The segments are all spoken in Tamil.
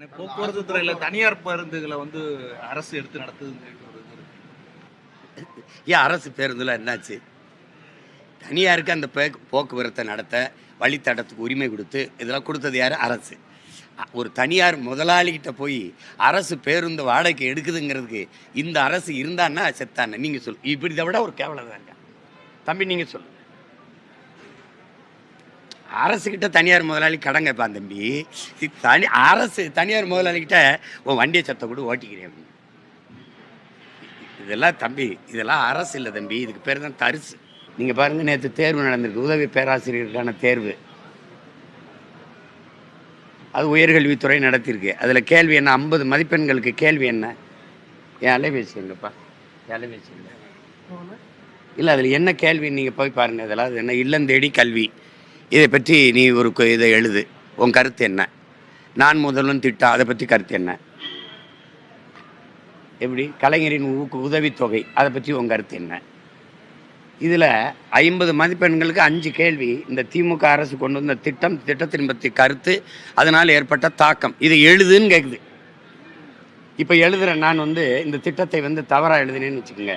போக்குவரத்து துறையில தனியார் பேருந்துகளை வந்து அரசு எடுத்து நடத்துதுன்னு ஒரு ஏன் அரசு பேருந்துல என்னாச்சு? தனியாருக்கு அந்த போக்குவரத்தை நடத்த வழித்தடத்துக்கு உரிமை கொடுத்து இதெல்லாம் கொடுத்தது யார்? அரசு. ஒரு தனியார் முதலாளிகிட்ட போய் அரசு பேருந்து வாடகைக்கு எடுக்குதுங்கிறதுக்கு இந்த அரசு இருந்தான்னா செத்தானே நீங்கள் சொல் இப்படி விட ஒரு கேவலம் தான் இருக்கா தம்பி நீங்கள் சொல்லு. அரசுக்கிட்ட தனியார் முதலாளி கடன் கேட்பான் தம்பி. தனி அரசு தனியார் முதலாளிகிட்ட உன் வண்டியை சத்த கூட ஓட்டிக்கிறேன். இதெல்லாம் தம்பி இதெல்லாம் அரசு இல்லை தம்பி. இதுக்கு பேர் தான் தரிசு. நீங்கள் பாருங்கள் நேற்று தேர்வு நடந்திருக்கு. உதவி பேராசிரியருக்கான தேர்வு. அது உயர்கல்வித்துறை நடத்தியிருக்கு. அதில் கேள்வி என்ன? ஐம்பது மதிப்பெண்களுக்கு கேள்வி என்ன? என் அலைபேசி எங்கப்பா? என் அலைபேசி இல்லை இல்லை அதில் என்ன கேள்வி நீங்கள் போய் பாருங்கள் இதெல்லாம் அது என்ன? இல்லந்தேடி கல்வி. இதை பற்றி நீ ஒரு இதை எழுது. உன் கருத்து என்ன? நான் முதல்வன் திட்டம் அதை பற்றி கருத்து என்ன? எப்படி? கலைஞரின் ஊக்கு உதவித்தொகை அதை பற்றி உன் கருத்து என்ன? இதில் ஐம்பது மதிப்பெண்களுக்கு அஞ்சு கேள்வி இந்த திமுக அரசு கொண்டு வந்த திட்டம் திட்டத்தின் பற்றி கருத்து அதனால் ஏற்பட்ட தாக்கம். இதை எழுதுன்னு கேட்குது இப்போ எழுதுகிற நான் வந்து இந்த திட்டத்தை வந்து தவறாக எழுதினேன்னு வச்சுக்கோங்க.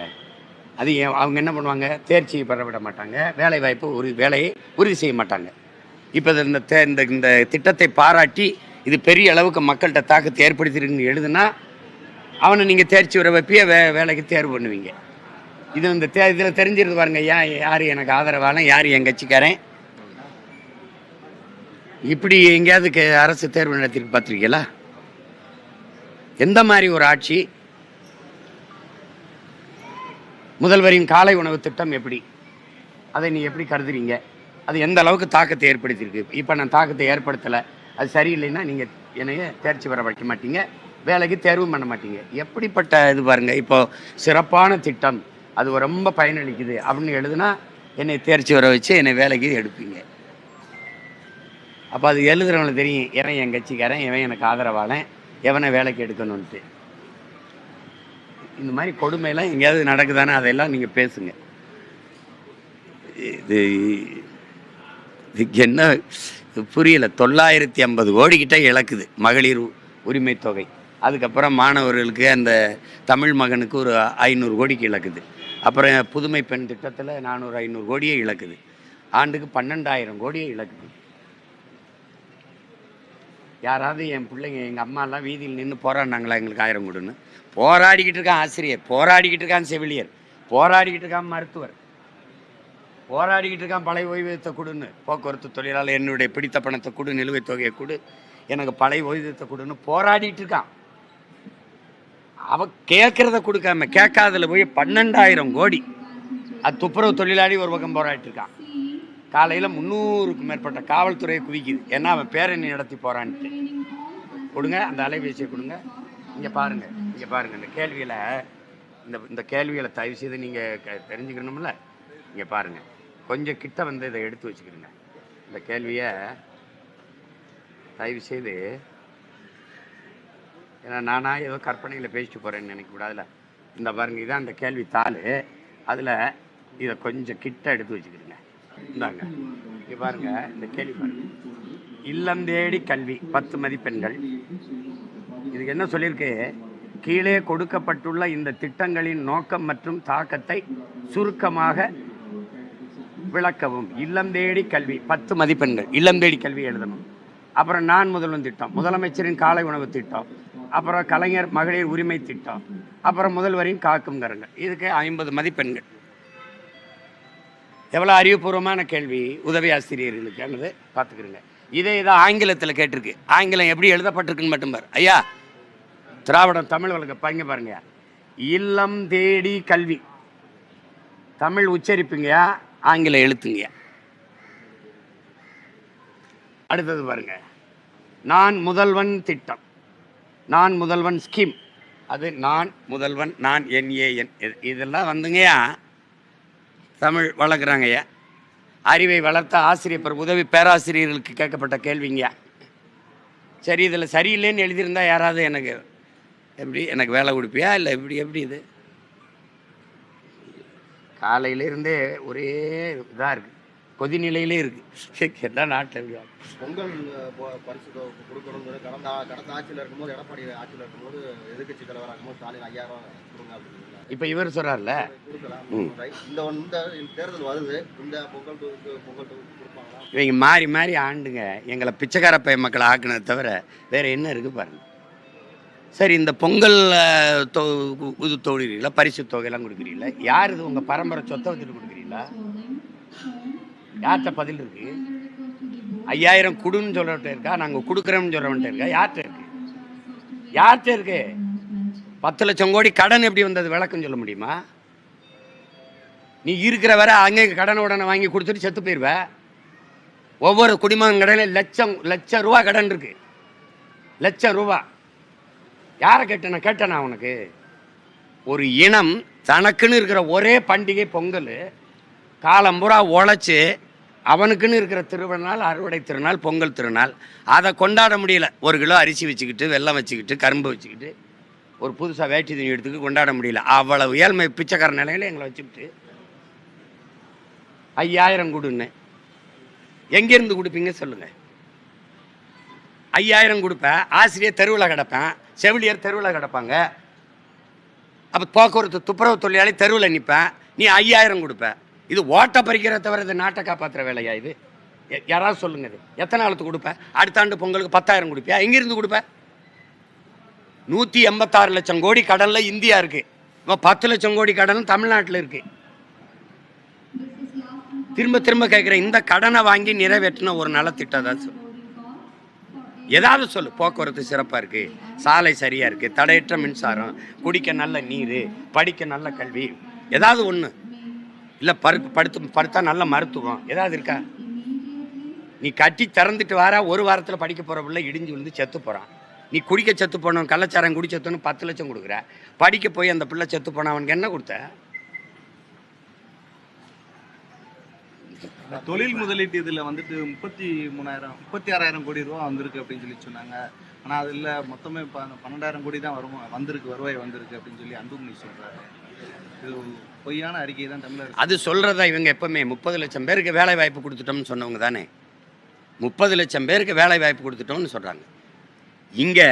அது அவங்க என்ன பண்ணுவாங்க? தேர்ச்சி பெற விட மாட்டாங்க வேலை வாய்ப்பு ஒரு வேலையை உறுதி செய்ய மாட்டாங்க இப்போ இந்த தே- இந்த இந்த திட்டத்தை பாராட்டி இது பெரிய அளவுக்கு மக்கள்கிட்ட தாக்கத்தை ஏற்படுத்திருக்குன்னு எழுதுனா அவனை நீங்கள் தேர்ச்சி வர வைப்பியே வே வேலைக்கு தேர்வு பண்ணுவீங்க. இது இந்த தே இதில் தெரிஞ்சிருது பாருங்க ஏன் யார் எனக்கு ஆதரவான யார் என் கட்சிக்காரன்? இப்படி எங்கேயாவது அரசு தேர்வு நடத்திட்டு பார்த்துருக்கீங்களா எந்த மாதிரி ஒரு ஆட்சி முதல்வரின் காலை உணவு திட்டம் எப்படி? அதை நீ எப்படி கருதுறீங்க? அது எந்த அளவுக்கு தாக்கத்தை ஏற்படுத்தியிருக்கு? இப்போ நான் தாக்கத்தை ஏற்படுத்தலை. அது சரியில்லைன்னா நீங்கள் என்னைய தேர்ச்சி பெற வைக்க மாட்டீங்க. வேலைக்கு தேர்வும் பண்ண மாட்டீங்க. எப்படிப்பட்ட இது பாருங்கள் இப்போ சிறப்பான திட்டம். அது ரொம்ப பயனளிக்குது. அப்படின்னு எழுதுனா என்னை தேர்ச்சி வர வச்சு என்னை வேலைக்கு எடுப்பீங்க. அப்போ அது எழுதுறவங்களுக்கு தெரியும் எவன் என் கட்சிக்காரன் எவன் எனக்கு ஆதரவாளன் எவனை வேலைக்கு எடுக்கணுன்ட்டு இந்த மாதிரி கொடுமையெல்லாம் எங்கேயாவது நடக்குதானே அதெல்லாம் நீங்கள் பேசுங்க. இது இதுக்கு என்ன புரியல. தொள்ளாயிரத்தி ஐம்பது கோடிக்கிட்ட இழக்குது மகளிர் உரிமை தொகை. அதுக்கப்புறம் மாணவர்களுக்கு அந்த தமிழ் மகனுக்கு ஒரு ஐநூறு கோடிக்கு இழக்குது. அப்புறம் புதுமை பெண் திட்டத்தில் நானூறு ஐநூறு கோடியே இழக்குது. ஆண்டுக்கு பன்னெண்டாயிரம் கோடியே இழக்குது. யாராவது என் பிள்ளைங்க எங்கள் அம்மாலாம் வீதியில் நின்று போராடினாங்களா? எங்களுக்கு ஆயிரம் கொடுன்னு. போராடிக்கிட்டு இருக்கான் ஆசிரியர். போராடிக்கிட்டு இருக்கான் செவிலியர். போராடிக்கிட்டு இருக்கான் மருத்துவர். போராடிக்கிட்டு இருக்கான் பழைய ஓய்வூதியத்தை கொடுன்னு. போக்குவரத்து தொழிலாளர் என்னுடைய பிடித்த பணத்தை கொடு நிலுவைத் தொகையை கொடு. எனக்கு பழைய ஓய்வூதியத்தை கொடுன்னு போராடிக்கிட்டு இருக்கான். அவன் கேட்குறத கொடுக்காம கேட்காதல போய் பன்னெண்டாயிரம் கோடி. அது துப்புரவு தொழிலாளி ஒரு பக்கம் போராடிட்டு இருக்கான். காலையில் முந்நூறுக்கும் மேற்பட்ட காவல்துறையை குவிக்குது. ஏன்னா அவன் பேரணி நடத்தி போகிறான்ட்டு கொடுங்க அந்த அலைபேசியை கொடுங்க. இங்கே பாருங்கள் இங்கே பாருங்கள் இந்த கேள்வியில் இந்த இந்த கேள்விகளை தயவு செய்து நீங்கள் தெரிஞ்சுக்கணும்ல? இங்கே பாருங்கள் கொஞ்சம் கிட்ட வந்து இதை எடுத்து வச்சுக்கிறீங்க இந்த கேள்வியை தயவு செய்து ஏன்னா நானாக ஏதோ கற்பனையில் பேசிட்டு போகிறேன்னு நினைக்கக்கூடாதுல இந்த பாருங்க இதான் அந்த கேள்வி தாள். அதில் இதை கொஞ்சம் கிட்ட எடுத்து வச்சுக்கிறீங்க இந்தாங்க. இங்கே பாருங்க இந்த கேள்வி பாருங்க. இல்லம் தேடி கல்வி பத்து மதிப்பெண்கள் இதுக்கு என்ன சொல்லியிருக்கு? கீழே கொடுக்கப்பட்டுள்ள இந்த திட்டங்களின் நோக்கம் மற்றும் தாக்கத்தை சுருக்கமாக விளக்கவும். இல்லம் தேடி கல்வி பத்து மதிப்பெண்கள் இல்லம் தேடி கல்வி எழுதணும். அப்புறம் நான் முதல்வன் திட்டம். முதலமைச்சரின் காலை உணவு திட்டம். அப்புறம் கலைஞர் மகளிர் உரிமை திட்டம். அப்புறம் முதல்வரின் காக்கும் கரங்கள். இதுக்கு ஐம்பது மதிப்பெண்கள் எவ்வளோ அறிவுபூர்வமான கேள்வி உதவி ஆசிரியர்களுக்கானது பார்த்துக்கிறேங்க இதே இதை ஆங்கிலத்தில் கேட்டிருக்கு. ஆங்கிலம் எப்படி எழுதப்பட்டிருக்குன்னு மட்டும் பாரு. ஐயா திராவிடம் தமிழ் வழக்கு பாருங்க பாருங்க இல்லம் தேடி கல்வி. தமிழ் உச்சரிப்புங்கயா ஆங்கில எழுத்துங்கயா அடுத்தது பாருங்க. நான் முதல்வன் திட்டம். நான் முதல்வன் ஸ்கீம். அது நான் முதல்வன் நான் என்ஏஎன். இதெல்லாம் வந்துங்கய்யா தமிழ் வளர்க்குறாங்கய்யா அறிவை வளர்த்த ஆசிரியர் பெற உதவி பேராசிரியர்களுக்கு கேட்கப்பட்ட கேள்விங்க சரி இதில் சரியில்லைன்னு எழுதியிருந்தால் யாராவது எனக்கு எப்படி எனக்கு வேலை கொடுப்பியா? இல்லை எப்படி எப்படி இது? காலையிலேருந்தே ஒரே இதாக இருக்குது கொதிநிலையிலே இருக்கு. என்ன நாட்டில் பொங்கல் பரிசு கொடுக்கணுங்கிறது கடந்த கடந்த ஆட்சியில் இருக்கும்போது எடப்பாடி ஆட்சியில் இருக்கும்போது எதிர்க்கட்சி தலைவராக இருக்கும்போது ஸ்டாலின் ஐயாயிரம் கொடுங்க அப்படின்னு இப்போ இவர் சொல்கிறார்ல. இந்த இந்த தேர்தல் வருது. இந்த பொங்கல் பொங்கல் இவங்க மாறி மாறி ஆண்டுங்க. எங்களை பிச்சைக்கார பைய மக்களை ஆக்குனதை தவிர வேற என்ன இருக்கு பாருங்க. சரி இந்த பொங்கல் தொ- இது தொழிலீங்களா பரிசு தொகையெல்லாம் கொடுக்குறீங்களா? யார் இது உங்கள் பரம்பரை சொத்தை வச்சுட்டு கொடுக்குறீங்களா? யார்கிட்ட பதில் இருக்கு? ஐயாயிரம் குடுன்னு சொல்கிறவன்ட்ட இருக்கா? நாங்கள் கொடுக்குறோம்னு சொல்கிறவன்ட்ட இருக்கா? யார்கிட்ட இருக்கு? யார்கிட்ட இருக்கு? பத்து லட்சம் கோடி கடன் எப்படி வந்தது? விளக்கம் சொல்ல முடியுமா? நீ இருக்கிற வரை அங்கே கடனை உடனே வாங்கி கொடுத்துட்டு செத்து போயிடுவ ஒவ்வொரு குடிமகன் கடையில் லட்சம் லட்சம் ரூபா கடன் இருக்கு. லட்சம் ரூபா. யாரை கேட்டேன? கேட்டேனா உனக்கு? ஒரு இனம் தனக்குன்னு இருக்கிற ஒரே பண்டிகை பொங்கல் காலம்புறா உழைச்சி அவனுக்குன்னு இருக்கிற திருவிழால் அறுவடை திருநாள் பொங்கல் திருநாள் அதை கொண்டாட முடியல. ஒரு கிலோ அரிசி வச்சுக்கிட்டு வெள்ளம் வச்சுக்கிட்டு கரும்பு வச்சுக்கிட்டு ஒரு புதுசாக வேட்டி துணி எடுத்துக்கு கொண்டாட முடியல. அவ்வளவு ஏழ்மை பிச்சைக்கார நிலையில எங்களை வச்சுக்கிட்டு. ஐயாயிரம் கொடுன்னு. எங்கேருந்து கொடுப்பீங்க சொல்லுங்கள் ஐயாயிரம் கொடுப்பேன் ஆசிரியர் தெருவில் கிடப்பேன் செவிலியர் தெருவில் கிடப்பாங்க. அப்போ போக்குவரத்து துப்புரவு தொழிலாளி தெருவில் நிற்பேன் நீ ஐயாயிரம் கொடுப்பேன் இது ஓட்டை பறிக்கிற தவிர இது நாட்டை காப்பாற்றுற வேலையா இது? யாராவது சொல்லுங்க இது. எத்தனை நாளுக்கு கொடுப்பேன் அடுத்த ஆண்டு பொங்கலுக்கு பத்தாயிரம் கொடுப்பியா? எங்கிருந்து கொடுப்பேன் நூற்றி எண்பத்தாறு லட்சம் கோடி கடனில் இந்தியா இருக்குது இப்போ பத்து லட்சம் கோடி கடன் தமிழ்நாட்டில் இருக்குது திரும்ப திரும்ப கேட்குற இந்த கடனை வாங்கி நிறைவேற்றின ஒரு நலத்திட்டம் தான் சொல்லு ஏதாவது சொல்லு. போக்குவரத்து சிறப்பாக இருக்குது சாலை சரியாக இருக்குது தடையற்ற மின்சாரம் குடிக்க நல்ல நீர் படிக்க நல்ல கல்வி. ஏதாவது ஒன்று இல்லை பருப்பு படுத்து படுத்தா நல்ல மருத்துவம். ஏதாவது இருக்கா? நீ கட்டி திறந்துட்டு வாரா ஒரு வாரத்தில் படிக்க போகிற பிள்ளை இடிஞ்சு விழுந்து செத்து போகிறான் நீ குடிக்க செத்து போனவன் கள்ளச்சாரம் குடி செத்துன்னு பத்து லட்சம் கொடுக்குற. படிக்க போய் அந்த பிள்ளை செத்து போன அவனுக்கு என்ன கொடுத்த? தொழில் முதலீட்டு இதில் வந்துட்டு முப்பத்தி மூணாயிரம் முப்பத்தி ஆறாயிரம் கோடி ரூபா வந்திருக்கு அப்படின்னு சொல்லி சொன்னாங்க. ஆனால் அதில் மொத்தமே ப- பன்னெண்டாயிரம் கோடி தான் வரும் வந்திருக்கு வருவாய் வந்திருக்கு அப்படின்னு சொல்லி அன்புமணி சொல்கிறாரு இது பொய்யான அறிக்கை தான் தமிழர் அது சொல்கிறதா இவங்க எப்பவுமே முப்பது லட்சம் பேருக்கு வேலை வாய்ப்பு கொடுத்துட்டோம்னு சொன்னவங்க தானே. முப்பது லட்சம் பேருக்கு வேலை வாய்ப்பு கொடுத்துட்டோம்னு சொல்கிறாங்க இங்கே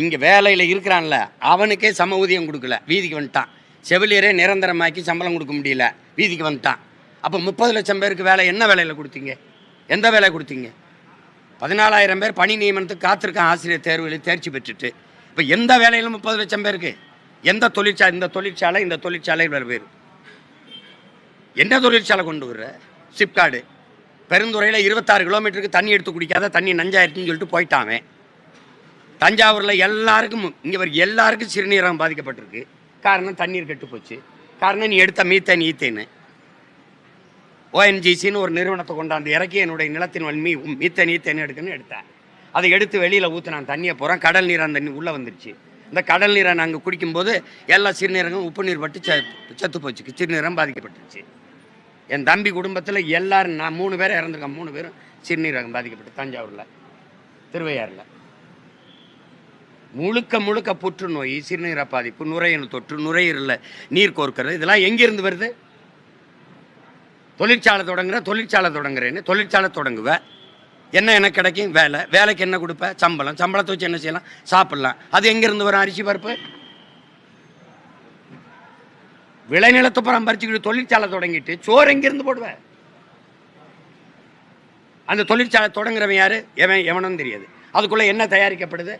இங்கே வேலையில் இருக்கிறான்ல அவனுக்கே சம ஊதியம் கொடுக்கல வீதிக்கு வந்துட்டான். செவிலியரே நிரந்தரமாக்கி சம்பளம் கொடுக்க முடியல வீதிக்கு வந்துட்டான். அப்போ முப்பது லட்சம் பேருக்கு வேலை என்ன வேலையில் கொடுத்தீங்க? எந்த வேலை கொடுத்தீங்க? பதினாலாயிரம் பேர் பணி நியமனத்துக்கு காத்திருக்கான் ஆசிரியர் தேர்வுகளில் தேர்ச்சி பெற்றுட்டு. இப்போ எந்த வேலையிலும் முப்பது லட்சம் பேருக்கு? எந்த தொழிற்சாலை இந்த தொழிற்சாலை இந்த தொழிற்சாலை வேறு பேர் என்ன தொழிற்சாலை கொண்டு வர்ற? சிப்காடு பெருந்துறையில் இருபத்தாறு கிலோமீட்டருக்கு தண்ணி எடுத்து குடிக்காத தண்ணி நஞ்சாயிருச்சுன்னு சொல்லிட்டு போயிட்டாமே. தஞ்சாவூரில் எல்லாருக்கும் இங்கே வர எல்லாருக்கும் சிறுநீரகம் பாதிக்கப்பட்டிருக்கு. காரணம் தண்ணீர் கெட்டு போச்சு காரணம் நீ எடுத்த மீத்தேன் ஈத்தேன்னு ஓஎன்ஜிசின்னு ஒரு நிறுவனத்தை கொண்டாந்து இறக்கி என்னுடைய நிலத்தின் வன்மி மீத்தேன் ஈத்தேன் எடுக்குன்னு எடுத்தேன். அதை எடுத்து வெளியில் ஊற்றினான் தண்ணியை போகிறேன் கடல் நீர் அந்த உள்ளே வந்துருச்சு. இந்த கடல் நீரை நாங்கள் குடிக்கும்போது எல்லா சிறுநீரகம் உப்பு நீர் பட்டு செத்து போச்சு. சிறுநீரகம் பாதிக்கப்பட்டுருச்சு. என் தம்பி குடும்பத்தில் எல்லாரும் நான் மூணு பேரும் இறந்துருக்கேன். மூணு பேரும் சிறுநீரகம் பாதிக்கப்பட்டு தஞ்சாவூரில் திருவையாறில். முழுக்க முழுக்க புற்றுநோய் சிறுநீர பாதிப்பு நுரையீரல் தொற்று நுரையீரலில் நீர் கோர்க்கிறது. இதெல்லாம் எங்கேருந்து வருது? தொழிற்சாலை தொடங்குற தொழிற்சாலை தொடங்குறேன்னு தொழிற்சாலை தொடங்குவேன் என்ன எனக்கு கிடைக்கும்? வேலை. வேலைக்கு என்ன கொடுப்ப? சம்பளம். சம்பளத்தை வச்சு என்ன செய்யலாம்? சாப்பிட்லாம். அது எங்கேருந்து வரும்? அரிசி பருப்பு? விளைநிலத்தை புறம் பறிச்சுக்கிட்டு தொழிற்சாலை தொடங்கிட்டு சோறு எங்கேருந்து போடுவ? அந்த தொழிற்சாலை தொடங்குறவன் யார்? எவன் எவனும் தெரியாது. அதுக்குள்ளே என்ன தயாரிக்கப்படுது?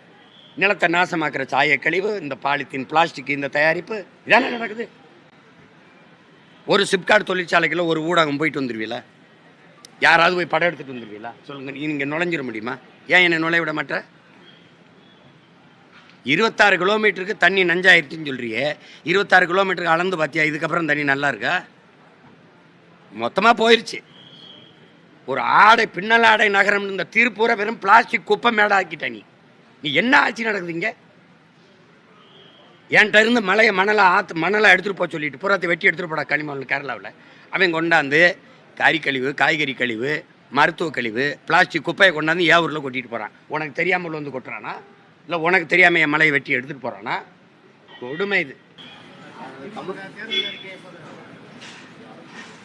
நிலத்தை நாசமாக்குற சாய கழிவு இந்த பாலித்தீன் பிளாஸ்டிக் இந்த தயாரிப்பு இதானே நடக்குது? ஒரு சிப்காட் தொழிற்சாலைக்குள்ள ஒரு ஊடகம் போயிட்டு வந்துருவீங்களா யாராவது போய் படம் எடுத்துட்டு சொல்லுங்கள் நீ இங்கே நுழைஞ்சிட முடியுமா? ஏன் என்னை நுழைய விட இருபத்தாறு கிலோமீட்டருக்கு தண்ணி நஞ்சாயிருச்சுன்னு சொல்கிறியே இருபத்தாறு கிலோமீட்டருக்கு அளந்து பார்த்தியா இதுக்கப்புறம் தண்ணி நல்லா இருக்கா? மொத்தமாக போயிடுச்சு ஒரு ஆடை பின்னல் ஆடை நகரம் இந்த திருப்பூரை வெறும் பிளாஸ்டிக் குப்பை மேடை ஆக்கிட்ட நீ. நீ என்ன ஆட்சி நடக்குதுங்க என்கிட்ட இருந்து மலையை மணலை ஆற்று மணலை எடுத்துகிட்டு போக சொல்லிட்டு புறத்தை வெட்டி எடுத்துகிட்டு போடா களிமண் கேரளாவில். அவன் கொண்டாந்து கறி கழிவு காய்கறி கழிவு மருத்துவ கழிவு பிளாஸ்டிக் குப்பையை கொண்டாந்து ஏ ஊரில் கொட்டிட்டு போகிறான் உனக்கு தெரியாமல் வந்து கொட்டுறானா? இல்லை உனக்கு தெரியாமல் என் மலையை வெட்டி எடுத்துகிட்டு போகிறானா கொடுமை இது.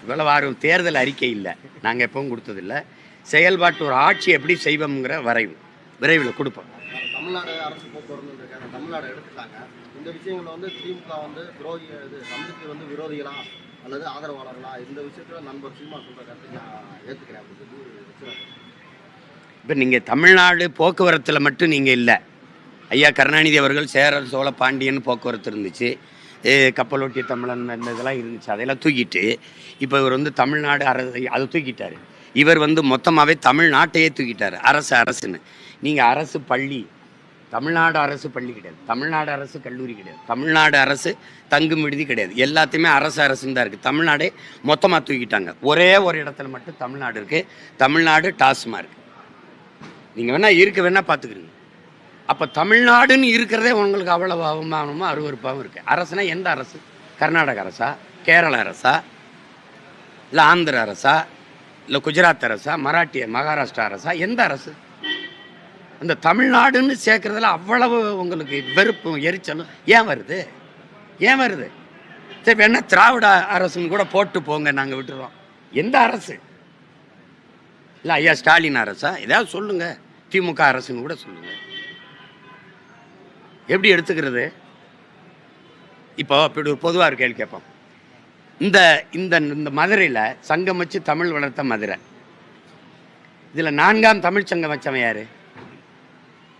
இவ்வளவு ஆர்வம் தேர்தல் அறிக்கை இல்லை. நாங்கள் எப்பவும் கொடுத்ததில்ல செயல்பாட்டு ஒரு ஆட்சி எப்படி செய்வோம்ங்கிற வரைவு. விரைவில் கொடுப்போம். தமிழ்நாடு அரசு போக்குவரத்து இருக்காங்க தமிழ்நாடு எடுத்துட்டாங்க. இந்த விஷயங்கள்ல வந்து திமுக வந்து துரோகி இது தமிழுக்கு வந்து விரோதிகளா அல்லது ஆதரவாளர்களா? இந்த விஷயத்துல நண்பர் சீமா சொல்ற கருத்தை நான் ஏத்துக்கிறேன். அப்படின்னு சொல்லி வச்சுருக்காங்க. இப்போ நீங்கள் தமிழ்நாடு போக்குவரத்தில் மட்டும் நீங்கள் இல்லை. ஐயா கருணாநிதி அவர்கள் சேரர் சோழ பாண்டியன் போக்குவரத்து இருந்துச்சு. கப்பலோட்டிய தமிழன் இந்த இதெல்லாம் இருந்துச்சு. அதையெல்லாம் தூக்கிட்டு இப்போ இவர் வந்து தமிழ்நாடு அரசு அதை தூக்கிட்டாரு. இவர் வந்து மொத்தமாகவே தமிழ்நாட்டையே தூக்கிட்டாரு. அரசு அரசுன்னு. நீங்கள் அரசு பள்ளி தமிழ்நாடு அரசு பள்ளி கிடையாது. தமிழ்நாடு அரசு கல்லூரி கிடையாது. தமிழ்நாடு அரசு தங்கும் விடுதி கிடையாது. எல்லாத்தையுமே அரசு அரசுன்னு தான் இருக்குது தமிழ்நாடே மொத்தமாக தூக்கிட்டாங்க. ஒரே ஒரு இடத்துல மட்டும் தமிழ்நாடு இருக்குது தமிழ்நாடு டாஸ்மார்க் நீங்கள் வேணால் இருக்க வேணால் பார்த்துக்கிறீங்க அப்போ தமிழ்நாடுன்னு இருக்கிறதே உங்களுக்கு அவ்வளவு அவமானமும் அருவருப்பாகவும் இருக்குது அரசுனா எந்த அரசு? கர்நாடக அரசா? கேரள அரசா? இல்லை ஆந்திர அரசா? இல்லை குஜராத் அரசா? மராட்டிய மகாராஷ்டிரா அரசா? எந்த அரசு? அந்த தமிழ்நாடுன்னு சேர்க்குறதுல அவ்வளவு உங்களுக்கு வெறுப்பும் எரிச்சலும் ஏன் வருது? ஏன் வருது? சரி வேணா திராவிட அரசுன்னு கூட போட்டு போங்க நாங்கள் விட்டுறோம். எந்த அரசு? இல்லை ஐயா ஸ்டாலின் அரசா? ஏதாவது சொல்லுங்கள் திமுக அரசுன்னு கூட சொல்லுங்கள் எப்படி எடுத்துக்கிறது? இப்போ இப்படி ஒரு பொதுவாக ஒரு கேள்வி கேட்போம். இந்த இந்த இந்த மதுரையில் சங்கம் வச்சு தமிழ் வளர்த்த மதுரை. இதில் நான்காம் தமிழ் சங்கம் வச்சவன் யார்?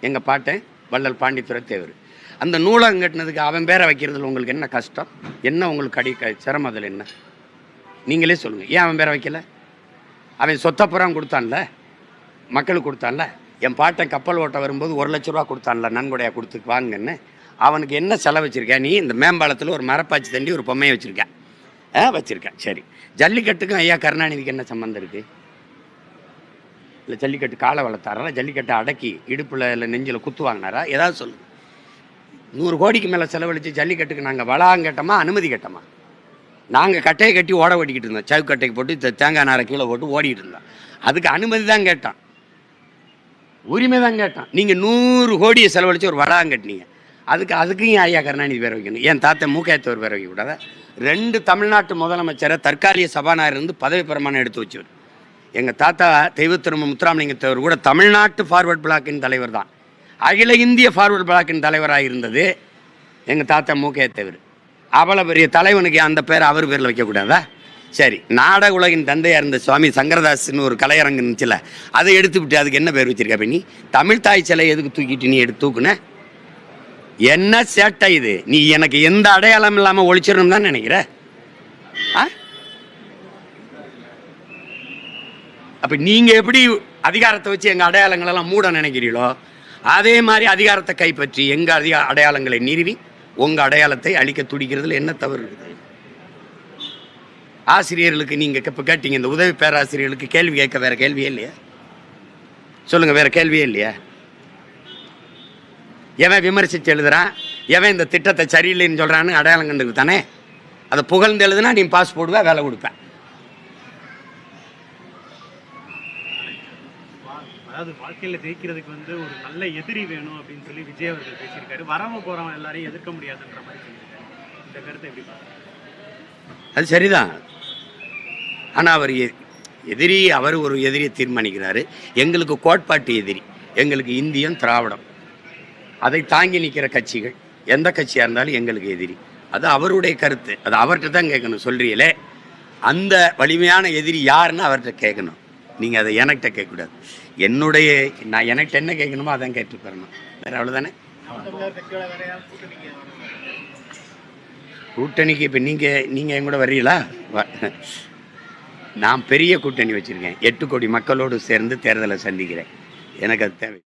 எங்கள் பாட்டன் வள்ளல் பாண்டித்துறை தேவர். அந்த நூலகம் கட்டினதுக்கு அவன் பேரை வைக்கிறதுல உங்களுக்கு என்ன கஷ்டம்? என்ன உங்களுக்கு அடி க- சிரமம் அதில் என்ன? நீங்களே சொல்லுங்கள் ஏன் அவன் பேரை வைக்கல? அவன் சொத்தப்புறம் கொடுத்தான்ல? மக்களுக்கு கொடுத்தான்ல? என் பாட்டன் கப்பல் ஓட்ட வரும்போது ஒரு லட்ச ரூபா கொடுத்தான்ல நன்கொடையாக கொடுத்து வாங்கன்னு. அவனுக்கு என்ன செலவு வச்சுருக்கேன் நீ இந்த மேம்பாலத்தில் ஒரு மரப்பாச்சி தண்டி ஒரு பொம்மையை வச்சுருக்கேன் ஆ வச்சுருக்கேன் சரி. ஜல்லிக்கட்டுக்கும் ஐயா கருணாநிதிக்கு என்ன சம்மந்தம் இருக்குது இல்லை ஜல்லிக்கட்டு காலை வளர்த்தாரா? ஜல்லிக்கட்டை அடக்கி இடுப்பில் இல்லை நெஞ்சில் குத்து வாங்கினாரா? ஏதாவது சொல்லு. நூறு கோடிக்கு மேலே செலவழித்து ஜல்லிக்கட்டுக்கு நாங்கள் வளாகம் கேட்டோமா அனுமதி கேட்டோமா? நாங்கள் கட்டையை கட்டி ஓட ஓடிக்கிட்டு இருந்தோம். சவுக்கட்டைக்கு போட்டு தேங்காய் நாரை கீழே போட்டு ஓடிக்கிட்டு இருந்தோம். அதுக்கு அனுமதி தான் கேட்டான். உரிமை தான் கேட்டான். நீங்கள் நூறு கோடியை செலவழித்து ஒரு வளாகம் கட்டினீங்க. அதுக்கு அதுக்கும் ஏன் ஐயா கருணாநிதி பேர் வைக்கணும்? என் தாத்தா மூக்கையத்தவர் பேர் வைக்கக்கூடாதா ரெண்டு தமிழ்நாட்டு முதலமைச்சரை தற்காலிக சபாநாயகர் இருந்து பதவி பிரமாணம் எடுத்து வச்சவர். எங்கள் தாத்தா தெய்வத்திரும முத்துராமலிங்கத்தவர் கூட தமிழ்நாட்டு ஃபார்வர்ட் பிளாக்கின் தலைவர் தான். அகில இந்திய ஃபார்வர்ட் பிளாக்கின் தலைவராக இருந்தது எங்கள் தாத்தா மூக்கையத்தவர். அவ்வளோ பெரிய தலைவனுக்கு அந்த பேர் அவர் பேரில் வைக்கக்கூடாதா சரி நாடக உலகின் தந்தையாக இருந்த சுவாமி சங்கரதாஸ்னு ஒரு கலையரங்கு இருந்துச்சுல அதை எடுத்து விட்டு அதுக்கு என்ன பேர் வச்சிருக்க நீ தமிழ் தாய் சிலை எதுக்கு தூக்கிட்டு நீ எடுத்து தூக்குன? என்ன சேட்டை இது? நீ எனக்கு எந்த அடையாளம் இல்லாமல் ஒழிச்சிடணும் தான் நினைக்கிற? ஆ? அப்ப நீங்க எப்படி அதிகாரத்தை வச்சு எங்க அடையாளங்கள் எல்லாம் மூட நினைக்கிறீங்களோ அதே மாதிரி அதிகாரத்தை கைப்பற்றி எங்க அதிக அடையாளங்களை நிறுவி உங்க அடையாளத்தை அழிக்க துடிக்கிறதுல என்ன தவறு இருக்குது? ஆசிரியர்களுக்கு நீங்க இப்ப கேட்டீங்க இந்த உதவி பேராசிரியர்களுக்கு கேள்வி கேட்க வேற கேள்வியே இல்லையா? சொல்லுங்க வேற கேள்வியே இல்லையா? எவன் விமர்சித்து எழுதுறான்? எவன் இந்த திட்டத்தை சரியில்லைன்னு சொல்றான்னு அடையாளம் கண்டுக்கு தானே? அதை புகழ்ந்து எழுதுனா நீ பாஸ் போடுவ வேலை கொடுப்பேன் அதாவது வாழ்க்கையில ஜெயிக்கிறதுக்கு வந்து ஒரு நல்ல எதிரி வேணும் அப்படின்னு சொல்லி விஜய் அவர்கள் பேசியிருக்காரு. போறவங்க எல்லாரையும் எதிர்க்க முடியாதுன்ற மாதிரி சொல்லியிருக்காரு. இந்த கருத்தை எப்படி பாருங்க அது சரிதான். ஆனால் அவர் எ- எதிரி அவர் ஒரு எதிரியை தீர்மானிக்கிறாரு. எங்களுக்கு கோட்பாட்டு எதிரி எங்களுக்கு இந்தியம் திராவிடம். அதை தாங்கி நிற்கிற கட்சிகள் எந்த கட்சியாக இருந்தாலும் எங்களுக்கு எதிரி. அது அவருடைய கருத்து. அது அவர்கிட்ட தான் கேட்கணும். சொல்றீங்களே? அந்த வலிமையான எதிரி யாருன்னு அவர்கிட்ட கேட்கணும். நீங்கள் அதை எனக்கிட்ட கேட்கக்கூடாது. என்னுடைய நான் எனக்கிட்ட என்ன கேட்கணுமோ அதான் கேட்டு பெறணும் வேற அவ்வளோதானே கூட்டணிக்கு இப்போ நீங்கள் நீங்கள் என் கூட வர்றீங்களா? வ- நான் பெரிய கூட்டணி வச்சுருக்கேன். எட்டு கோடி மக்களோடு சேர்ந்து தேர்தலை சந்திக்கிறேன். எனக்கு அது தேவை.